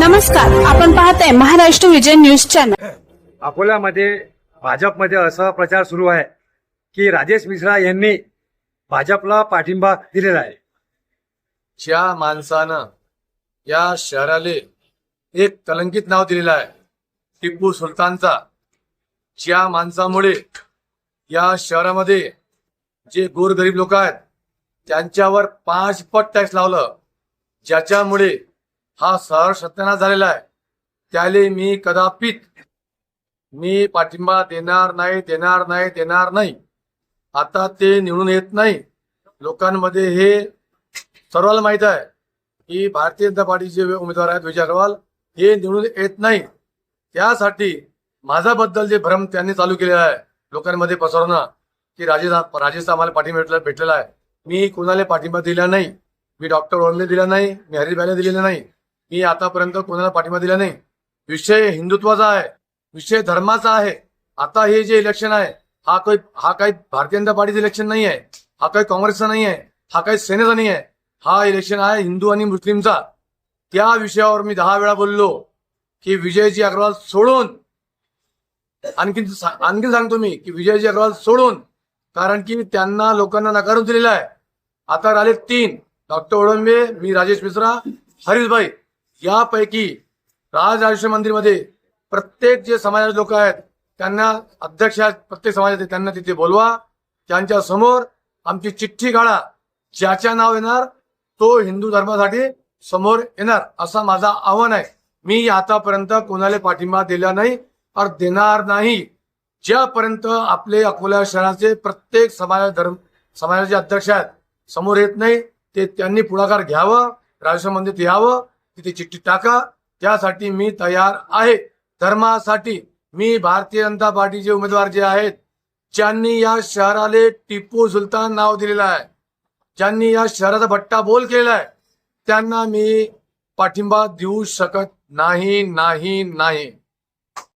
नमस्कार आपण पाहताय महाराष्ट्र विजय न्यूज चॅनल. अकोल्यामध्ये भाजपमध्ये असा प्रचार सुरू आहे की राजेश मिश्रा यांनी भाजपला पाठिंबा दिलेला आहे. ज्या माणसानं या शहराले एक कलंकित नाव दिलेलं आहे टिप्पू सुलतानचा ज्या माणसामुळे या शहरामध्ये जे गोरगरीब लोक आहेत त्यांच्यावर पाच पट टॅक्स लावलं ज्याच्यामुळे हा सर सत्यानाश झालेला आहे. त्याले मी कदापित मी पाठिंबा देणार नाही देणार नाही देणार नाही. आता ते निवडून येत नाही. लोकांमध्ये हे सर्वांना माहीत आहे की भारतीय जनता पार्टीचे उमेदवार आहेत विजय अग्रवाल हे निवडून येत नाही. त्यासाठी माझ्याबद्दल जे भ्रम त्यांनी चालू केलेला आहे लोकांमध्ये पसरवणं की राजेश राजेश आम्हाला पाठिंबा भेटलेला आहे. मी कोणाला पाठिंबा दिला नाही. मी डॉक्टर ओळने दिला नाही मी हरिभाईला दिलेला नाही. मी आतापर्यंत कोणाला पाठिंबा दिला नाही. विषय हिंदुत्वाचा आहे. विषय धर्माचा आहे. आता हे जे इलेक्शन आहे हा काही हा काही भारतीय जनता पार्टीचं इलेक्शन नाही आहे हा काही काँग्रेसचा नाही आहे हा काही सेनेचा नाही आहे हा इलेक्शन आहे हिंदू आणि मुस्लिमचा. त्या विषयावर मी दहा वेळा बोललो की विजयजी अग्रवाल सोडून आणखीन सा- आणखीन सांगतो मी की विजयजी अग्रवाल सोडून कारण की त्यांना लोकांना नकारून दिलेला आहे. आता राहिले तीन. डॉक्टर ओळंबे मी राजेश मिश्रा हरीशभाई. यापैकी राज आयुष्य मंदिरमध्ये प्रत्येक जे समाजाचे लोक आहेत त्यांना अध्यक्ष प्रत्येक समाजाचे त्यांना तिथे बोलवा. त्यांच्यासमोर आमची चिठ्ठी काढा. ज्याच्या नाव येणार तो हिंदू धर्मासाठी समोर येणार असा माझा आव्हान आहे. मी आतापर्यंत कोणाला पाठिंबा दिला नाही और देणार नाही. ज्यापर्यंत आपले अकोला शहराचे प्रत्येक समाज धर्म समाजाचे अध्यक्ष आहेत समोर येत नाही ते त्यांनी पुढाकार घ्यावं राजस्व मंदिर यावं तिथे चिठ्ठी टाका. त्यासाठी मी तयार आहे. धर्मासाठी मी भारतीय जनता पार्टीचे उमेदवार जे आहेत ज्यांनी या शहराले टिपू सुलतान नाव दिलेलं आहे ज्यांनी या शहराचा भट्टा बोल केलेला आहे त्यांना मी पाठिंबा देऊ शकत नाही नाही नाही.